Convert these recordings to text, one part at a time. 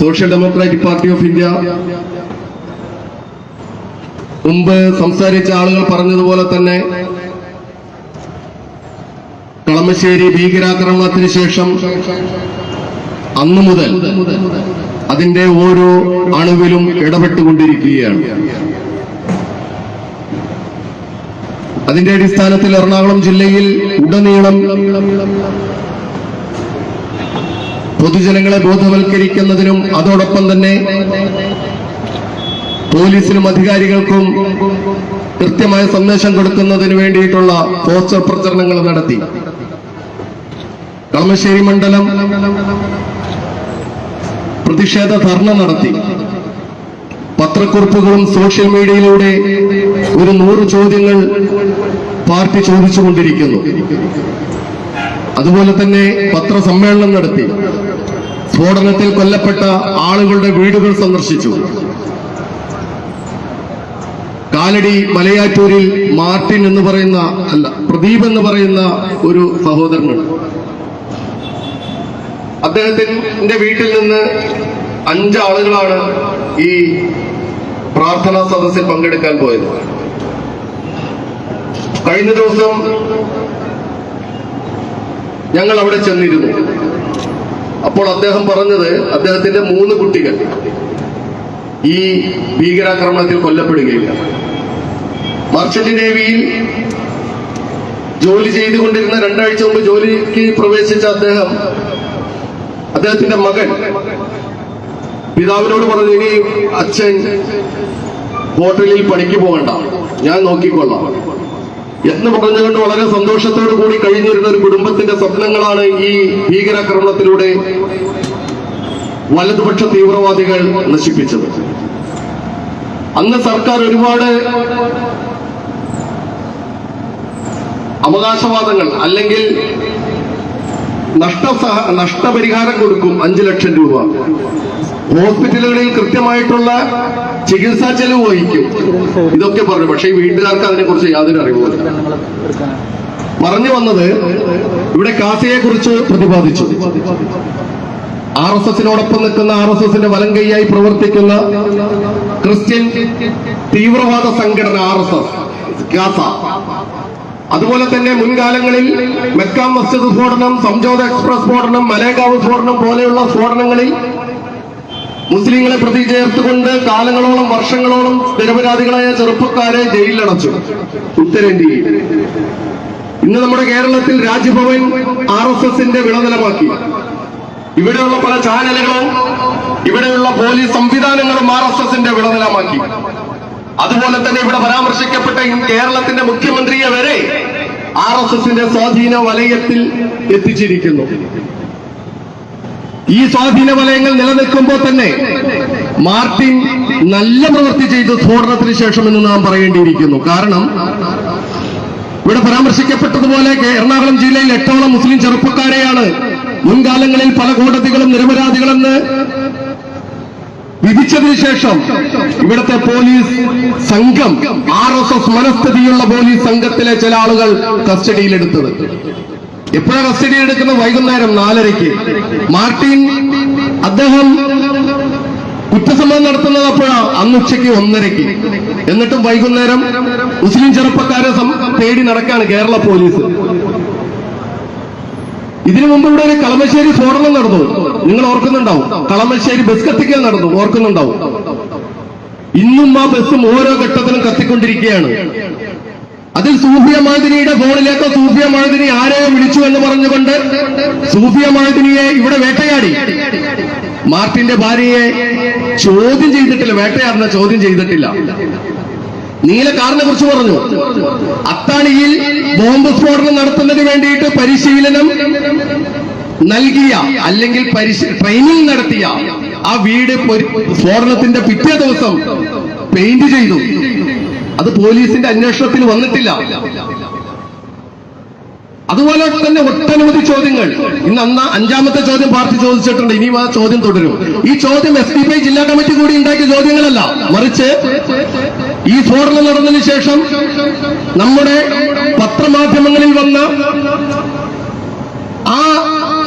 Social democratic party of India. മുമ്പ് സംസാരിച്ച ആളുകൾ പറഞ്ഞതുപോലെ തന്നെ കളമശ്ശേരി ഭീകരാക്രമണത്തിന് ശേഷം അന്നു മുതൽ അതിന്റെ ഓരോ അണുവിലും ഇടപെട്ടുകൊണ്ടിരിക്കുകയാണ്. അതിന്റെ അടിസ്ഥാനത്തിൽ എറണാകുളം ജില്ലയിൽ ഉടനീളം പൊതുജനങ്ങളെ ബോധവൽക്കരിക്കുന്നതിനും അതോടൊപ്പം തന്നെ പോലീസിനും അധികാരികൾക്കും കൃത്യമായ സന്ദേശം കൊടുക്കുന്നതിന് വേണ്ടിയിട്ടുള്ള പോസ്റ്റർ പ്രചരണങ്ങൾ നടത്തി. കളമശ്ശേരി മണ്ഡലം പ്രതിഷേധ ധർണ നടത്തി. പത്രക്കുറിപ്പുകളും സോഷ്യൽ മീഡിയയിലൂടെ ഒരു നൂറ് ചോദ്യങ്ങൾ പാർട്ടി ചോദിച്ചുകൊണ്ടിരിക്കുന്നു. അതുപോലെ തന്നെ പത്രസമ്മേളനം നടത്തി. സ്ഫോടനത്തിൽ കൊല്ലപ്പെട്ട ആളുകളുടെ വീടുകൾ സന്ദർശിച്ചു. കാലടി മലയാറ്റൂരിൽ മാർട്ടിൻ എന്ന് പറയുന്ന അല്ല പ്രദീപ് എന്ന് പറയുന്ന ഒരു സഹോദരനുണ്ട്. അദ്ദേഹത്തിന്റെ വീട്ടിൽ നിന്ന് അഞ്ചാളുകളാണ് ഈ പ്രാർത്ഥനാ സദസ്സിൽ പങ്കെടുക്കാൻ പോയത്. കഴിഞ്ഞ ദിവസം ഞങ്ങൾ അവിടെ ചെന്നിരുന്നു. അപ്പോൾ അദ്ദേഹം പറഞ്ഞത് അദ്ദേഹത്തിന്റെ മൂന്ന് കുട്ടികൾ ഈ ഭീകരാക്രമണത്തിൽ കൊല്ലപ്പെടുകയില്ല. മർച്ചന്റ് നേവിയിൽ ജോലി ചെയ്തുകൊണ്ടിരുന്ന രണ്ടാഴ്ച മുമ്പ് ജോലിക്ക് പ്രവേശിച്ച അദ്ദേഹം അദ്ദേഹത്തിന്റെ മകൻ പിതാവിനോട് പറഞ്ഞു ഇനി അച്ഛൻ ഹോട്ടലിൽ പണിക്ക് പോകണ്ട. ഞാൻ നോക്കിക്കൊള്ളാം. എന്ന് പറഞ്ഞുകൊണ്ട് വളരെ സന്തോഷത്തോടു കൂടി കഴിഞ്ഞിരുന്ന ഒരു കുടുംബത്തിന്റെ സ്വപ്നങ്ങളാണ് ഈ ഭീകരാക്രമണത്തിലൂടെ വലതുപക്ഷ തീവ്രവാദികൾ നശിപ്പിച്ചത്. അന്ന് സർക്കാർ ഒരുപാട് അവകാശവാദങ്ങൾ അല്ലെങ്കിൽ നഷ്ട നഷ്ടപരിഹാരം കൊടുക്കും അഞ്ചു ലക്ഷം രൂപ. ഹോസ്പിറ്റലുകളിൽ കൃത്യമായിട്ടുള്ള ചികിത്സാ ചെലവ് വഹിക്കും. ഇതൊക്കെ പറഞ്ഞു. പക്ഷേ വീട്ടുകാർക്ക് അതിനെക്കുറിച്ച് യാതൊരു അറിവുമില്ല പറഞ്ഞു വന്നത് ഇവിടെ കാസിയെ കുറിച്ച് പ്രതിപാദിച്ചു. ആർ എസ് എസിനോടൊപ്പം നിൽക്കുന്ന ആർ എസ് എസിന്റെ വലം കൈയായി പ്രവർത്തിക്കുന്ന ക്രിസ്ത്യൻ തീവ്രവാദ സംഘടന ആർ എസ് എസ് ഗാസ. അതുപോലെ തന്നെ മുൻകാലങ്ങളിൽ മെക്ക മസ്ജിദ് സ്ഫോടനം സംജോത എക്സ്പ്രസ് സ്ഫോടനം മലേഗാവ് സ്ഫോടനം പോലെയുള്ള സ്ഫോടനങ്ങളിൽ മുസ്ലിങ്ങളെ പ്രതി ചേർത്തുകൊണ്ട് കാലങ്ങളോളം വർഷങ്ങളോളം നിരപരാധികളായ ചെറുപ്പക്കാരെ ജയിലിലടച്ചു. ഉത്തരേന്ത്യയിൽ. ഇന്ന് നമ്മുടെ കേരളത്തിൽ രാജ്ഭവൻ ആർ എസ് എസിന്റെ വിളനിലമാക്കി ഇവിടെയുള്ള പല ചാനലുകളും ഇവിടെയുള്ള പോലീസ് സംവിധാനങ്ങളും ആർ എസ് എസിന്റെ വിളനിലമാക്കി അതുപോലെ തന്നെ ഇവിടെ പരാമർശിക്കപ്പെട്ട കേരളത്തിന്റെ മുഖ്യമന്ത്രിയെ വരെ ആർ എസ് എസിന്റെ സ്വാധീന വലയത്തിൽ എത്തിച്ചിരിക്കുന്നു. ഈ സ്വാധീന വലയങ്ങൾ നിലനിൽക്കുമ്പോൾ തന്നെ മാർട്ടിൻ നല്ല പ്രവൃത്തി ചെയ്ത് സ്ഫോടനത്തിന് ശേഷം എന്ന് നാം പറയേണ്ടിയിരിക്കുന്നു. കാരണം ഇവിടെ പരാമർശിക്കപ്പെട്ടതുപോലെ എറണാകുളം ജില്ലയിൽ എട്ടോളം മുസ്ലിം ചെറുപ്പക്കാരെയാണ് മുൻകാലങ്ങളിൽ പല കോടതികളും നിരപരാധികളെന്ന് വിധിച്ചതിനു ശേഷം ഇവിടുത്തെ പോലീസ് സംഘം ആർ എസ് എസ് മനസ്ഥിതിയുള്ള പോലീസ് സംഘത്തിലെ ചില ആളുകൾ കസ്റ്റഡിയിലെടുത്തത്. എപ്പോഴാണ് കസ്റ്റഡിയിലെടുക്കുന്നത് വൈകുന്നേരം നാലരയ്ക്ക്. മാർട്ടിൻ അദ്ദേഹം കുറ്റസമ്മതം നടത്തുന്നത് അപ്പോഴാ അന്ന് ഉച്ചയ്ക്ക് ഒന്നരയ്ക്ക്. എന്നിട്ടും വൈകുന്നേരം മുസ്ലിം ചെറുപ്പക്കാരെ തേടി നടക്കാണ് കേരള പോലീസ്. ഇതിനു മുമ്പ് ഇവിടെ ഒരു കളമശ്ശേരി സ്ഫോടനം നടന്നു. നിങ്ങൾ ഓർക്കുന്നുണ്ടാവും. കളമശ്ശേരി ബസ് കത്തിക്കൽ നടന്നു. ഓർക്കുന്നുണ്ടാവും. ഇന്നും ആ ബസ്സും ഓരോ ഘട്ടത്തിലും കത്തിക്കൊണ്ടിരിക്കുകയാണ്. അതിൽ സൂഫിയ മാദിനിയുടെ ഫോണിലേക്ക് സൂഫിയ മാദിനി ആരെയും വിളിച്ചു എന്ന് പറഞ്ഞുകൊണ്ട് സൂഫിയ മാതിരിയെ ഇവിടെ വേട്ടയാടി. മാർട്ടിന്റെ ഭാര്യയെ ചോദ്യം ചെയ്തിട്ടില്ല വേട്ടയാടുന്ന ചോദ്യം ചെയ്തിട്ടില്ല. നീല കാറിനെ കുറിച്ച് പറഞ്ഞു. അത്താണിയിൽ ബോംബ് സ്ഫോടനം നടത്തുന്നതിന് വേണ്ടിയിട്ട് പരിശീലനം നൽകിയ അല്ലെങ്കിൽ ട്രെയിനിങ് നടത്തിയ ആ വീട് സ്ഫോടനത്തിന്റെ പിറ്റേ ദിവസം പെയിന്റ് ചെയ്തു. അത് പോലീസിന്റെ അന്വേഷണത്തിൽ വന്നിട്ടില്ല. അതുപോലെ തന്നെ ഒട്ടനവധി ചോദ്യങ്ങൾ. ഇന്ന് അന്ന അഞ്ചാമത്തെ ചോദ്യം പാർട്ടി ചോദിച്ചിട്ടുണ്ട്. ഇനിയും ആ ചോദ്യം തുടരും. ഈ ചോദ്യം എസ് ഡി പി ജില്ലാ കമ്മിറ്റി കൂടി ഉണ്ടാക്കിയ ചോദ്യങ്ങളല്ല. മറിച്ച് ഈ സ്ഫോടനം നടന്നതിന് ശേഷം നമ്മുടെ പത്രമാധ്യമങ്ങളിൽ വന്ന ആ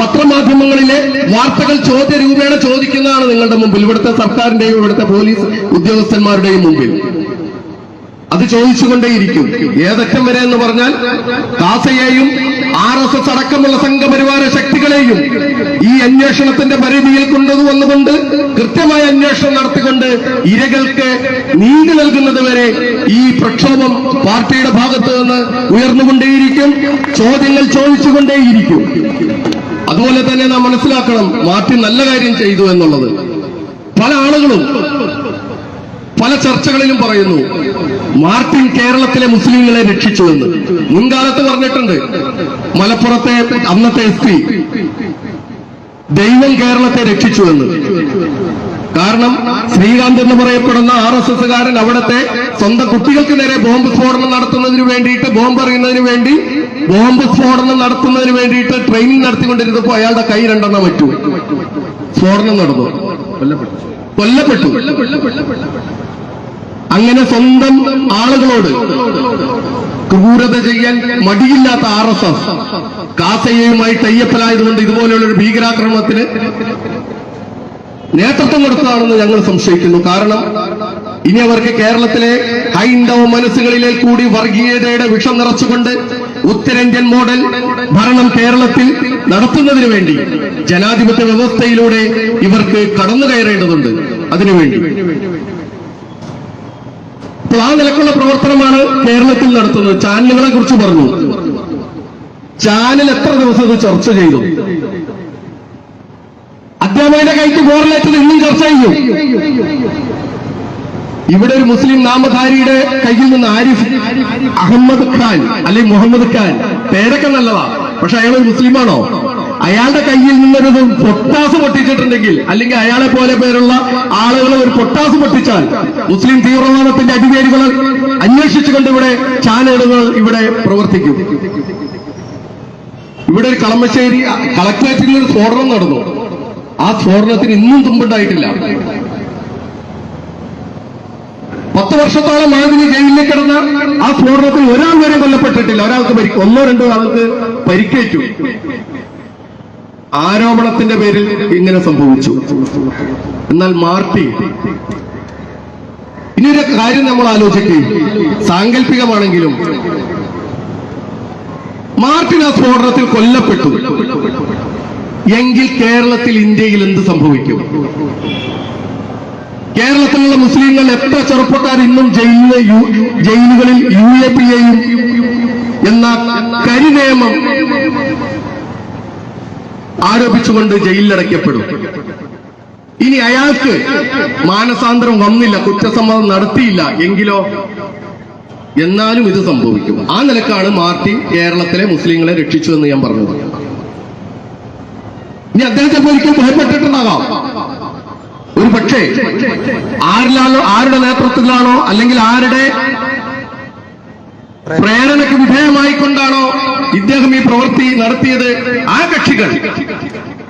പത്രമാധ്യമങ്ങളിലെ വാർത്തകൾ ചോദ്യ രൂപേണ ചോദിക്കുന്നതാണ് നിങ്ങളുടെ മുമ്പിൽ. ഇവിടുത്തെ സർക്കാരിന്റെയും ഇവിടുത്തെ പോലീസ് ഉദ്യോഗസ്ഥന്മാരുടെയും മുമ്പിൽ. അത് ചോദിച്ചുകൊണ്ടേയിരിക്കും. ഏതറ്റം വരെ എന്ന് പറഞ്ഞാൽ കാസയെയും ആർ എസ് എസ് അടക്കമുള്ള സംഘപരിവാര ശക്തികളെയും ഈ അന്വേഷണത്തിന്റെ പരിധിയിൽ കൊണ്ടുവന്നുകൊണ്ട് കൃത്യമായ അന്വേഷണം നടത്തിക്കൊണ്ട് ഇരകൾക്ക് നീതി നൽകുന്നത് വരെ ഈ പ്രക്ഷോഭം പാർട്ടിയുടെ ഭാഗത്ത് നിന്ന് ഉയർന്നുകൊണ്ടേയിരിക്കും. ചോദ്യങ്ങൾ ചോദിച്ചുകൊണ്ടേയിരിക്കും. അതുപോലെ തന്നെ നാം മനസ്സിലാക്കണം മാറ്റി നല്ല കാര്യം ചെയ്തു എന്നുള്ളത്. പല ആളുകളും പല ചർച്ചകളിലും പറയുന്നു മാർട്ടിൻ കേരളത്തിലെ മുസ്ലിങ്ങളെ രക്ഷിച്ചു എന്ന്. മുൻകാലത്ത് പറഞ്ഞിട്ടുണ്ട് മലപ്പുറത്തെ അന്നത്തെ എസ് പി ദൈവം കേരളത്തെ രക്ഷിച്ചു എന്ന്. കാരണം ശ്രീകാന്ത് എന്ന് പറയപ്പെടുന്ന ആർ എസ് എസ്സുകാരൻ അവിടുത്തെ സ്വന്തം കുട്ടികൾക്ക് നേരെ ബോംബ് സ്ഫോടനം നടത്തുന്നതിന് വേണ്ടിയിട്ട് ബോംബ് എറിയുന്നതിന് വേണ്ടി ബോംബ് സ്ഫോടനം നടത്തുന്നതിന് വേണ്ടിയിട്ട് ട്രെയിനിങ് നടത്തിക്കൊണ്ടിരുന്നപ്പോൾ അയാളുടെ കൈ രണ്ടെണ്ണം മറ്റു സ്ഫോടനം നടന്നു. കൊല്ലപ്പെട്ടു. കൊല്ലപ്പെട്ടു. അങ്ങനെ സ്വന്തം ആളുകളോട് ക്രൂരത ചെയ്യാൻ മടിയില്ലാത്ത ആർ എസ് എസ് കാസയുമായി തയ്യപ്പലായതുകൊണ്ട് ഇതുപോലെയുള്ള ഒരു ഭീകരാക്രമണത്തിന് നേതൃത്വം കൊടുത്തതാണെന്ന് ഞങ്ങൾ സംശയിക്കുന്നു. കാരണം ഇനി അവർക്ക് കേരളത്തിലെ ഹൈന്ദവ മനസ്സുകളിലെ കൂടി വർഗീയതയുടെ വിഷം നിറച്ചുകൊണ്ട് ഉത്തരേന്ത്യൻ മോഡൽ ഭരണം കേരളത്തിൽ നടത്തുന്നതിന് വേണ്ടി ജനാധിപത്യ വ്യവസ്ഥയിലൂടെ ഇവർക്ക് കടന്നു കയറേണ്ടതുണ്ട്. അതിനുവേണ്ടി. അപ്പോൾ ആ നിലക്കുള്ള പ്രവർത്തനമാണ് കേരളത്തിൽ നടത്തുന്നത്. ചാനലുകളെ കുറിച്ച് പറഞ്ഞു. ചാനൽ എത്ര ദിവസം ഇത് ചർച്ച ചെയ്തു? അധ്യാപകന്റെ കൈക്ക് ബോറിലേറ്റത് ഇന്നും ചർച്ച ചെയ്യും. ഇവിടെ ഒരു മുസ്ലിം നാമധാരിയുടെ കയ്യിൽ നിന്ന് ആരിഫ് അഹമ്മദ് ഖാൻ അല്ലെങ്കിൽ മുഹമ്മദ് ഖാൻ. പേരൊക്കെ നല്ലതാ. പക്ഷെ അയാൾ ഒരു മുസ്ലിമാണോ? അയാളുടെ കയ്യിൽ നിന്നൊരു പൊട്ടാസ് പൊട്ടിച്ചിട്ടുണ്ടെങ്കിൽ അല്ലെങ്കിൽ അയാളെ പോലെ പേരുള്ള ആളുകൾ ഒരു പൊട്ടാസ് പൊട്ടിച്ചാൽ മുസ്ലിം തീവ്രവാദത്തിന്റെ അടിവേരുകൾ അന്വേഷിച്ചുകൊണ്ട് ഇവിടെ ചാനലുകൾ ഇവിടെ പ്രവർത്തിക്കും. ഇവിടെ ഒരു കളമശ്ശേരി കളക്ടറേറ്റിൽ ഒരു സ്ഫോടനം നടന്നു. ആ സ്ഫോടനത്തിന് ഇന്നും തുമ്പുണ്ടായിട്ടില്ല. പത്ത് വർഷത്തോളം മാതിരി ജയിലിൽ കിടന്ന ആ സ്ഫോടനത്തിൽ ഒരാൾ വരെ കൊല്ലപ്പെട്ടിട്ടില്ല. ഒരാൾക്ക് ഒന്നോ രണ്ടോ ആൾക്ക് പരിക്കേറ്റു. ആരോപണത്തിന്റെ പേരിൽ ഇങ്ങനെ സംഭവിച്ചു. എന്നാൽ മാർട്ടി ഇനിയൊരു കാര്യം നമ്മൾ ആലോചിക്കുക സാങ്കല്പികമാണെങ്കിലും മാർട്ടിൻ ആ സ്ഫോടനത്തിൽ കൊല്ലപ്പെട്ടു. എങ്കിൽ കേരളത്തിൽ ഇന്ത്യയിൽ എന്ത് സംഭവിക്കും? കേരളത്തിലുള്ള മുസ്ലിങ്ങൾ എത്ര ചെറുപ്പക്കാർ ഇന്നും ജയിലിലെ ജയിലുകളിൽ യു എ പി എയും എന്ന കരിനിയമം ആരോപിച്ചുകൊണ്ട് ജയിലിലടയ്ക്കപ്പെടും. ഇനി അയാൾക്ക് മാനസാന്തരം വന്നില്ല കുറ്റസമ്മതം നടത്തിയില്ല എങ്കിലോ എന്നാലും ഇത് സംഭവിക്കും. ആ നിലക്കാണ് മാർട്ടി കേരളത്തിലെ മുസ്ലിങ്ങളെ രക്ഷിച്ചു എന്ന് ഞാൻ പറഞ്ഞത്. ഇനി അദ്ദേഹത്തെ പോലും ഭയപ്പെട്ടിട്ടുണ്ടാകാം ഒരു പക്ഷേ ആരിലാണോ ആരുടെ നേതൃത്വത്തിലാണോ അല്ലെങ്കിൽ ആരുടെ വിധേയമായിക്കൊണ്ടാണോ ഇദ്ദേഹം ഈ പ്രവൃത്തി നടത്തിയത് ആ കക്ഷികൾ.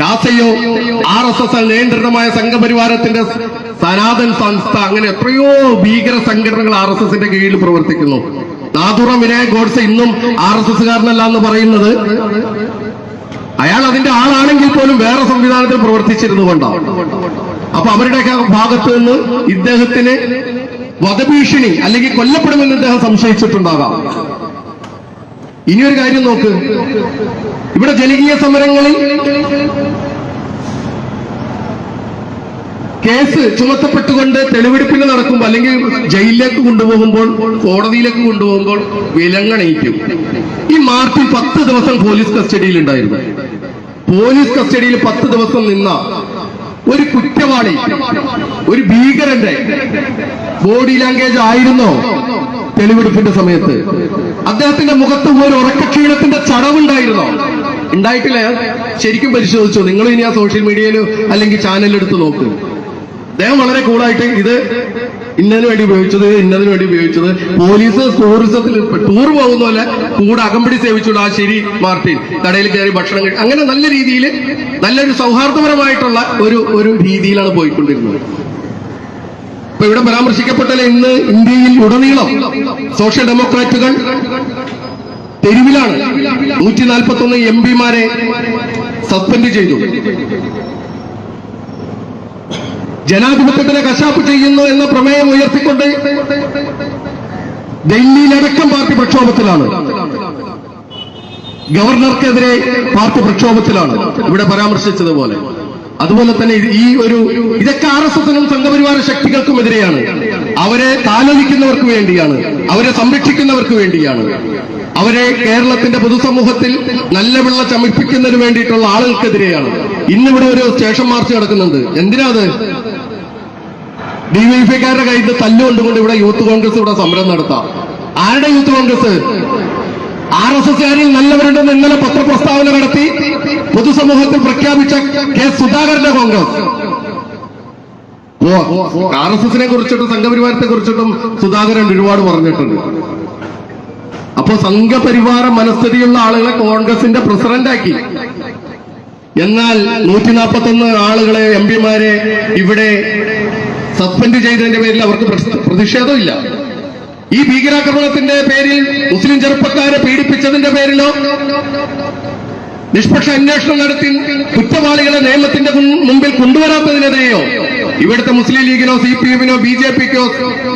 കാസയോ ആർ എസ് എസ് നിയന്ത്രിതമായ സംഘപരിവാരത്തിന്റെ സനാതൻ സംസ്ഥ അങ്ങനെ എത്രയോ ഭീകര സംഘടനകൾ ആർ എസ് എസിന്റെ കീഴിൽ പ്രവർത്തിക്കുന്നു. നാദുറം വിനായക് ഗോഡ്സ് ഇന്നും ആർ എസ് എസ്സുകാരനല്ല എന്ന് പറയുന്നത്. അയാൾ അതിന്റെ ആളാണെങ്കിൽ പോലും വേറെ സംവിധാനത്തിൽ പ്രവർത്തിച്ചിരുന്നു കൊണ്ടാണ് അപ്പൊ അവരുടെയൊക്കെ ഭാഗത്ത് നിന്ന് ഇദ്ദേഹത്തിന് വധഭീഷണി അല്ലെങ്കിൽ കൊല്ലപ്പെടുമെന്ന് ഇദ്ദേഹം സംശയിച്ചിട്ടുണ്ടാകാം. ഇനിയൊരു കാര്യം നോക്ക്. ഇവിടെ ജനകീയ സമരങ്ങളിൽ കേസ് ചുമത്തപ്പെട്ടുകൊണ്ട് തെളിവെടുപ്പിന് നടക്കുമ്പോൾ അല്ലെങ്കിൽ ജയിലിലേക്ക് കൊണ്ടുപോകുമ്പോൾ കോടതിയിലേക്ക് കൊണ്ടുപോകുമ്പോൾ വിലങ്ങണയിക്കും ഈ മാർച്ചിൽ പത്ത് ദിവസം പോലീസ് കസ്റ്റഡിയിൽ ഉണ്ടായിരുന്നു. പോലീസ് കസ്റ്റഡിയിൽ പത്ത് ദിവസം നിന്ന ഒരു കുറ്റവാളി ഒരു ഭീകരന്റെ ബോഡി ലാംഗ്വേജ് ആയിരുന്നോ? തെളിവെടുപ്പിന്റെ സമയത്ത് അദ്ദേഹത്തിന്റെ മുഖത്ത് ഒരു ഉറക്കക്ഷീണത്തിന്റെ ചടവുണ്ടായിരുന്നോ? ഉണ്ടായിട്ടില്ല. ശരിക്കും പരിശോധിച്ചു? നിങ്ങൾ ഇനി ആ സോഷ്യൽ മീഡിയയിലോ അല്ലെങ്കിൽ ചാനലെടുത്ത് നോക്കൂ. അദ്ദേഹം വളരെ കൂളായിട്ട് ഇത് ഇന്നതിന് വേണ്ടി ഉപയോഗിച്ചത് ഇന്നതിന് വേണ്ടി ഉപയോഗിച്ചത്. പോലീസ് ടൂറിസത്തിൽ ടൂർ പോകുന്ന പോലെ കൂടെ അകമ്പടി സേവിച്ചുകൊണ്ട് ആ ശരി മാർട്ടിൻ കടയിൽ കയറി ഭക്ഷണം കഴി അങ്ങനെ നല്ല രീതിയിൽ നല്ലൊരു സൗഹാർദ്ദപരമായിട്ടുള്ള ഒരു ഒരു രീതിയിലാണ് പോയിക്കൊണ്ടിരുന്നത്. ഇപ്പൊ ഇവിടെ പരാമർശിക്കപ്പെട്ടല്ലേ ഇന്ന് ഇന്ത്യയിൽ ഉടനീളം സോഷ്യൽ ഡെമോക്രാറ്റുകൾ തെരുവിലാണ്. നൂറ്റി നാൽപ്പത്തി ഒന്ന് എം പിമാരെ സസ്പെൻഡ് ചെയ്തു. ജനാധിപത്യത്തിനെ കശാപ്പ് ചെയ്യുന്നു എന്ന പ്രമേയം ഉയർത്തിക്കൊണ്ട് ഡൽഹിയിലടക്കം പാർട്ടി പ്രക്ഷോഭത്തിലാണ്. ഗവർണർക്കെതിരെ പാർട്ടി പ്രക്ഷോഭത്തിലാണ്. ഇവിടെ പരാമർശിച്ചതുപോലെ. അതുപോലെ തന്നെ ഈ ഒരു ഇതൊക്കെ ആർ എസ് എസിനും സംഘപരിവാര ശക്തികൾക്കും എതിരെയാണ്. അവരെ താലോലിക്കുന്നവർക്ക് വേണ്ടിയാണ്. അവരെ സംരക്ഷിക്കുന്നവർക്ക് വേണ്ടിയാണ്. അവരെ കേരളത്തിന്റെ പൊതുസമൂഹത്തിൽ നല്ല വെള്ള ചമിപ്പിക്കുന്നതിന് വേണ്ടിയിട്ടുള്ള ആളുകൾക്കെതിരെയാണ്. ഇന്നിവിടെ ഒരു സ്റ്റേഷൻ മാർച്ച് നടക്കുന്നുണ്ട്. എന്തിനാ അത്? ഡിവൈഎഫ്ഐക്കാരുടെ കയ്യിൽ തല്ലുകൊണ്ടുകൊണ്ട് ഇവിടെ യൂത്ത് കോൺഗ്രസ് ഇവിടെ സമരം നടത്താം. ആരുടെ യൂത്ത് കോൺഗ്രസ്? ആർ എസ് എസ്കാരിൽ നല്ലവരുണ്ടെന്ന് ഇന്നലെ പത്രപ്രസ്താവന നടത്തി പൊതുസമൂഹത്തിൽ പ്രഖ്യാപിച്ച കെ സുധാകരന്റെ കോൺഗ്രസ്. ആർ എസ് എസിനെ കുറിച്ചിട്ടും സംഘപരിവാരത്തെ കുറിച്ചിട്ടും സുധാകരൻ ഒരുപാട് പറഞ്ഞിട്ടുണ്ട്. അപ്പൊ സംഘപരിവാര മനസ്ഥിതിയുള്ള ആളുകളെ കോൺഗ്രസിന്റെ പ്രസിഡന്റാക്കി. എന്നാൽ നൂറ്റി നാൽപ്പത്തൊന്ന് ആളുകളെ എം പിമാരെ ഇവിടെ സസ്പെൻഡ് ചെയ്തതിന്റെ പേരിൽ അവർക്ക് പ്രതിഷേധമില്ല. ഈ ഭീകരാക്രമണത്തിന്റെ പേരിൽ മുസ്ലിം ചെറുപ്പക്കാരെ പീഡിപ്പിച്ചതിന്റെ പേരിലോ നിഷ്പക്ഷ അന്വേഷണം നടത്തി കുറ്റവാളികളെ നിയമത്തിന്റെ മുമ്പിൽ കൊണ്ടുവരാത്തതിനെതിരെയോ ഇവിടുത്തെ മുസ്ലിം ലീഗിനോ സി പി എമ്മിനോ ബി ജെ പിക്കോ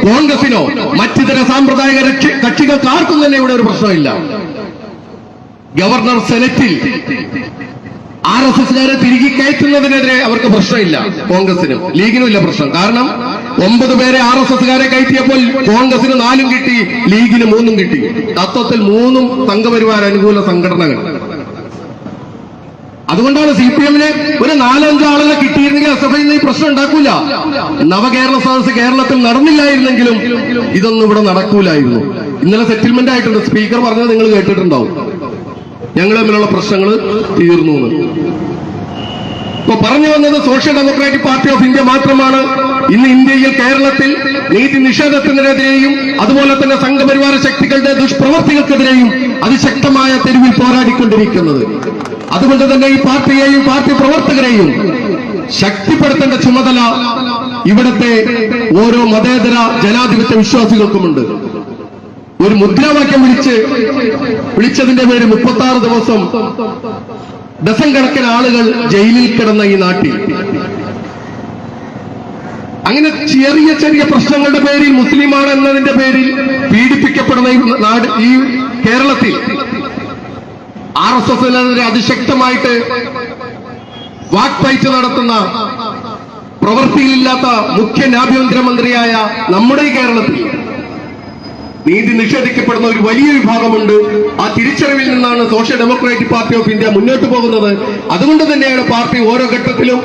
കോൺഗ്രസിനോ മറ്റിതര സാമ്പ്രദായിക കക്ഷികൾക്ക് ആർക്കും തന്നെ ഇവിടെ ഒരു പ്രശ്നമില്ല. ഗവർണർ സെനറ്റിൽ ആർ എസ് എസ്കാരെ തിരികെ കയറ്റുന്നതിനെതിരെ അവർക്ക് പ്രശ്നമില്ല കോൺഗ്രസിനും. ലീഗിനും ഇല്ല പ്രശ്നം. കാരണം ഒമ്പത് പേരെ ആർ എസ് എസ്കാരെ കയറ്റിയപ്പോൾ കോൺഗ്രസിന് നാലും കിട്ടി ലീഗിന് മൂന്നും കിട്ടി. തത്വത്തിൽ മൂന്നും സംഘപരിവാര അനുകൂല സംഘടനകൾ. അതുകൊണ്ടാണ് സി പി എമ്മിന് ഒരു നാലഞ്ച് ആളുകളെ കിട്ടിയിരുന്നെങ്കിൽ എസ് എഫ് ഐ ഈ പ്രശ്നം ഉണ്ടാക്കൂല. നവകേരള സദസ് കേരളത്തിൽ നടന്നില്ലായിരുന്നെങ്കിലും ഇതൊന്നും ഇവിടെ നടക്കൂലായിരുന്നു. ഇന്നലെ സെറ്റിൽമെന്റ് ആയിട്ടുണ്ട്. സ്പീക്കർ പറഞ്ഞത് നിങ്ങൾ കേട്ടിട്ടുണ്ടാവും. ഞങ്ങൾ തമ്മിലുള്ള പ്രശ്നങ്ങൾ തീർന്നു. ഇപ്പൊ പറഞ്ഞു വന്നത് social democratic party of India മാത്രമാണ്. ഇന്ന് ഇന്ത്യയിൽ കേരളത്തിൽ നീതി നിഷേധത്തിനെതിരെയും അതുപോലെ തന്നെ സംഘപരിവാര ശക്തികളുടെ ദുഷ്പ്രവർത്തികൾക്കെതിരെയും അതിശക്തമായ തെരുവിൽ പോരാടിക്കൊണ്ടിരിക്കുന്നത്. അതുകൊണ്ട് തന്നെ ഈ പാർട്ടിയെയും പാർട്ടി പ്രവർത്തകരെയും ശക്തിപ്പെടുത്തേണ്ട ചുമതല ഇവിടുത്തെ ഓരോ മതേതര ജനാധിപത്യ വിശ്വാസികൾക്കുമുണ്ട്. ഒരു മുദ്രാവാക്യം വിളിച്ച് വിളിച്ചതിന്റെ പേര് മുപ്പത്തി ആറ് ദിവസം ഡസൻ കണക്കിന് ആളുകൾ ജയിലിൽ കിടന്ന ഈ നാട്ടിൽ. അങ്ങനെ ചെറിയ ചെറിയ പ്രശ്നങ്ങളുടെ പേരിൽ മുസ്ലിമാണ് എന്നതിന്റെ പേരിൽ പീഡിപ്പിക്കപ്പെടുന്ന ഈ നാട് ഈ കേരളത്തിൽ ആർ എസ് എസിനെതിരെ അതിശക്തമായിട്ട് വാക്പയച്ച് നടത്തുന്ന പ്രവൃത്തിയിലില്ലാത്ത മുഖ്യ ആഭ്യന്തരമന്ത്രിയായ നമ്മുടെ കേരളത്തിൽ നീതി നിഷേധിക്കപ്പെടുന്ന ഒരു വലിയ വിഭാഗമുണ്ട്. ആ തിരിച്ചറിവിൽ നിന്നാണ് social democratic party of India മുന്നോട്ട് പോകുന്നത്. അതുകൊണ്ട് തന്നെയാണ് പാർട്ടി ഓരോ ഘട്ടത്തിലും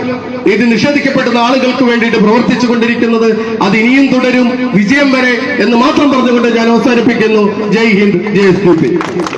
നീതി നിഷേധിക്കപ്പെടുന്ന ആളുകൾക്ക് വേണ്ടിയിട്ട് പ്രവർത്തിച്ചു കൊണ്ടിരിക്കുന്നത്. അത് ഇനിയും തുടരും. വിജയം വരെ എന്ന് മാത്രം പറഞ്ഞുകൊണ്ട് ഞാൻ അവസാനിപ്പിക്കുന്നു. ജയ് ഹിന്ദ് ജയ് എസ്